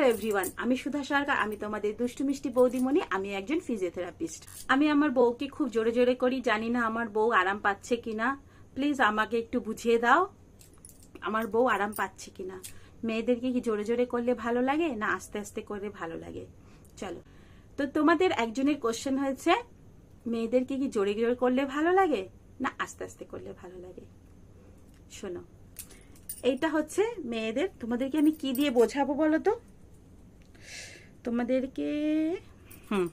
Hello everyone, আমি সুধা সরকার, আমি তোমাদের দুষ্টু মিষ্টি বৌদিমণি আমি একজন ফিজিওথেরাপিস্ট আমি আমার বউকে খুব জোরে জোরে করি, জানি না আমার বউ আরাম পাচ্ছে কিনা। প্লিজ আমাকে একটু বুঝিয়ে দাও, আমার বউ আরাম পাচ্ছে কিনা। মেয়েদেরকে কি জোরে জোরে করলে ভালো লাগে, না আস্তে আস্তে করলে ভালো লাগে? চলো। তো তোমাদের একজনের কোশ্চেন হয়েছে, মেয়েদেরকে কি জোরে জোরে করলে ভালো লাগে, না আস্তে আস্তে করলে ভালো লাগে? শোনো, এইটা হচ্ছে মেয়েদের, তোমাদেরকে আমি কি দিয়ে বোঝাবো বলো তো? তোমাদেরকে, হুম,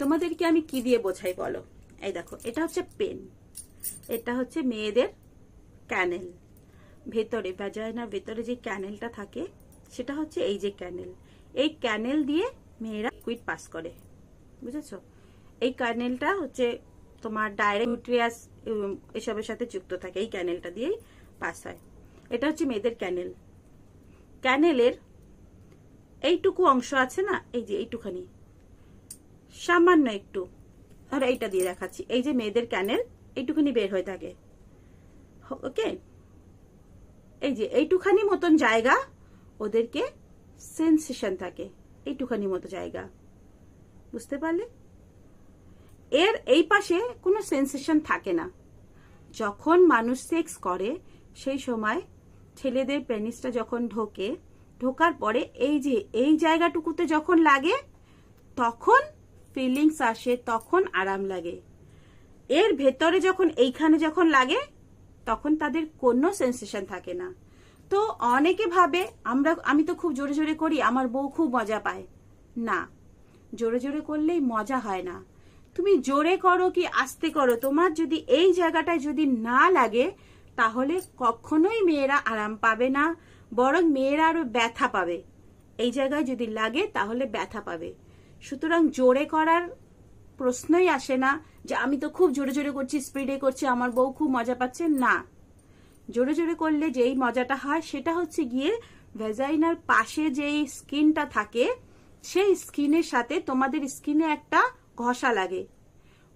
তোমাদেরকে আমি কি দিয়ে বোঝাই বলো? এই দেখো, এটা হচ্ছে পেন, এটা হচ্ছে মেয়েদের ক্যানেল। ভেতরে, ভ্যাজাইনার ভেতরে যে ক্যানেলটা থাকে, সেটা হচ্ছে এই যে ক্যানেল। এই ক্যানেল দিয়ে মেয়েরা কুইট পাস করে, বুঝেছ? এই ক্যানেলটা হচ্ছে তোমার ডাইরেক্ট নিউট্রিয়াস এসবের সাথে যুক্ত থাকে, এই ক্যানেলটা দিয়েই পাস হয়। এটা হচ্ছে মেয়েদের ক্যানেল। ক্যানেলের এইটুকু অংশ আছে না? এই যে এইটুখানি। সামান্য একটু। আর এইটা দিয়ে দেখাচ্ছি। এই যে মেয়েদের ক্যানেল, এইটুখানি বের হয়ে থাকে। ওকে? এই যে এইটুখানি মতন জায়গা, ওদেরকে সেন্সেশন থাকে। এইটুখানি মতো জায়গা। বুঝতে পারলে? এর এই পাশে কোনো সেন্সেশন থাকে না। যখন মানুষ সেক্স করে, সেই সময় ছেলেদের পেনিসটা যখন ঢোকে ঢোকার পরে এই যে, এই জায়গাটুকুতে যখন লাগে, তখন ফিলিংস আসে, তখন আরাম লাগে। এর ভেতরে যখন, এইখানে যখন লাগে, তখন তাদের কোনো সেন্সেশন থাকে না। তো অনেকে ভাবে, আমরা, আমি তো খুব জোরে জোরে করি, আমার বউ খুব মজা পায়। না, জোরে জোরে করলেই মজা হয় না। তুমি জোরে করো কি আস্তে করো, তোমার যদি এই জায়গাটায় যদি না লাগে, তাহলে কখনোই মেয়েরা আরাম পাবে না। বরং মেয়েরা আরও ব্যথা পাবে। এই জায়গায় যদি লাগে, তাহলে ব্যথা পাবে। সুতরাং জোরে করার প্রশ্নই আসে না যে, আমি তো খুব জোরে জোরে করছি স্পিডে করছি, আমার বউ খুব মজা পাচ্ছে। না। জোরে জোরে করলে যেই মজাটা হয়, সেটা হচ্ছে গিয়ে ভেজাইনার পাশে যেই স্কিনটা থাকে, সেই স্কিনের সাথে তোমাদের স্কিনে একটা ঘষা লাগে।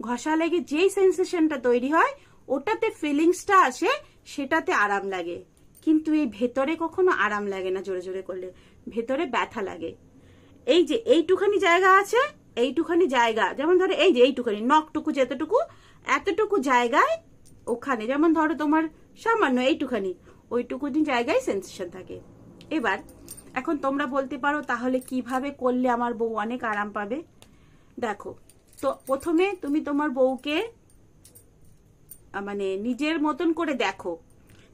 ঘষা লেগে যেই সেন্সেশনটা তৈরি হয়, ওটাতে ফিলিংসটা আসে, সেটাতে আরাম লাগে। কিন্তু এই ভেতরে কখনো আরাম লাগে না জোরে জোরে করলে। ভেতরে ব্যথা লাগে। এই যে এইটুখানি জায়গা আছে, এইটুখানি জায়গা। যেমন ধরো এই যে এইটুখানি, নখটুকু যেতটুকু, এতটুকু জায়গায় ওখানে। যেমন ধরো তোমার সামান্য এইটুখানি ওইটুকুনি জায়গায় সেন্সেশন থাকে। এবার, এখন তোমরা বলতে পারো তাহলে কীভাবে করলে আমার বউ অনেক আরাম পাবে? দেখো, তো প্রথমে তুমি তোমার বউকে মানে নিজের মতন করে দেখো।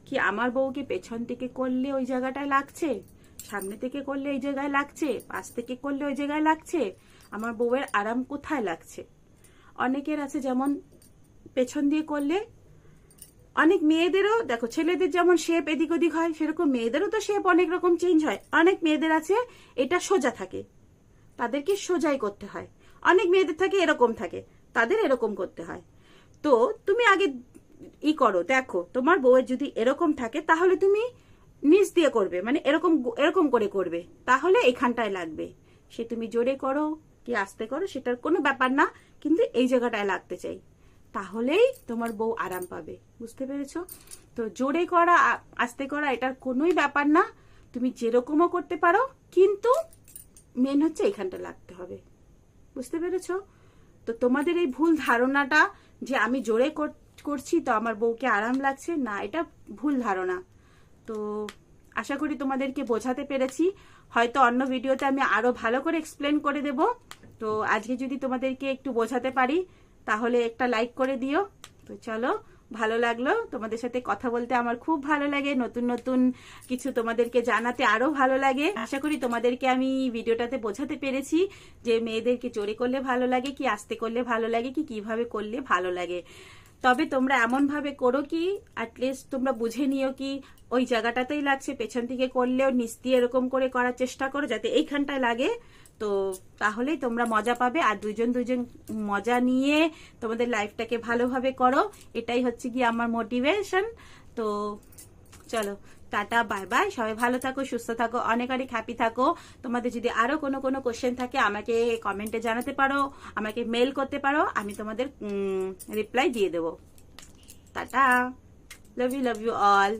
কি আমার বউকে পেছন থেকে করলে ওই জায়গাটায় লাগছে? সামনে থেকে করলে এই জায়গায় লাগছে? পাশ থেকে করলে ওই জায়গায় লাগছে? আমার বউয়ের আরাম কোথায় লাগছে? অনেকের আছে যেমন পেছন দিয়ে করলে অনেক মেয়েদেরও, দেখো ছেলেদের যেমন শেপ এদিক ওদিক হয়, সেরকম মেয়েদেরও তো শেপ অনেক রকম চেঞ্জ হয়। অনেক মেয়েদের আছে, এটা সোজা থাকে। তাদেরকে সোজাই করতে হয়। অনেক মেয়েদের থাকে, এরকম থাকে। তাদের এরকম করতে হয়। তো তুমি আগে ই করো, দেখো, তোমার বউয়ের যদি এরকম থাকে, তাহলে তুমি নিচ দিয়ে করবে মানে এরকম এরকম করে করবে, তাহলে এখানটায় লাগবে। সে তুমি জোরে করো, কি আস্তে করো, সেটার কোনো ব্যাপার না, কিন্তু এই জায়গাটায় লাগতে চাই। তাহলেই তোমার বউ আরাম পাবে, বুঝতে পেরেছ? তো জোরে করা আস্তে করা, এটার কোনোই ব্যাপার না, তুমি যেরকমও করতে পারো, কিন্তু মেন হচ্ছে এখানটা লাগতে হবে, বুঝতে পেরেছ? তো তোমাদের এই ভুল ধারণাটা যে আমি জোরে করছি, তো আমার বউকে আরাম লাগছে। না, এটা ভুল ধারণা। তো আশা করি তোমাদেরকে বোঝাতে পেরেছি। হয়তো অন্য ভিডিওতে আমি আরও ভালো করে এক্সপ্লেন করে দেব। তো আজকে যদি তোমাদেরকে একটু বোঝাতে পারি, তাহলে একটা লাইক করে দিও। তো চলো, ভালো লাগল। তোমাদের সাথে কথা বলতে আমার খুব ভালো লাগে। নতুন নতুন কিছু তোমাদেরকে জানাতে আরও ভালো লাগে। আশা করি তোমাদেরকে আমি ভিডিওটাতে বোঝাতে পেরেছি যে মেয়েদেরকে চোরে করলে ভালো লাগে, কি আস্তে করলে ভালো লাগে, কি কীভাবে করলে ভালো লাগে। তবে তোমরা এমন ভাবে করো কি অ্যাটলিস্ট তোমরা বুঝে নিও কি, ওই জায়গাটাতেই লাগছে, পেছন থেকে করলেও নিচ দিয়ে এরকম করে করার চেষ্টা করো যাতে এইখানটায় লাগে। তো তাহলেই তোমরা মজা পাবে, আর দুজন দুজন মজা নিয়ে তোমাদের লাইফটাকে ভালোভাবে করো। এটাই হচ্ছে কি আমার মোটিভেশন তো চলো টাটা, বাই বাই। সবাই ভালো থাকো, সুস্থ থাকো অনেক অনেক হ্যাপি থাকো। তোমাদের যদি আরও কোনো কোনো কোশ্চেন থাকে, আমাকে কমেন্টে জানাতে পারো, আমাকে মেল করতে পারো, আমি তোমাদের রিপ্লাই দিয়ে দেবো। Tata. Love you love you all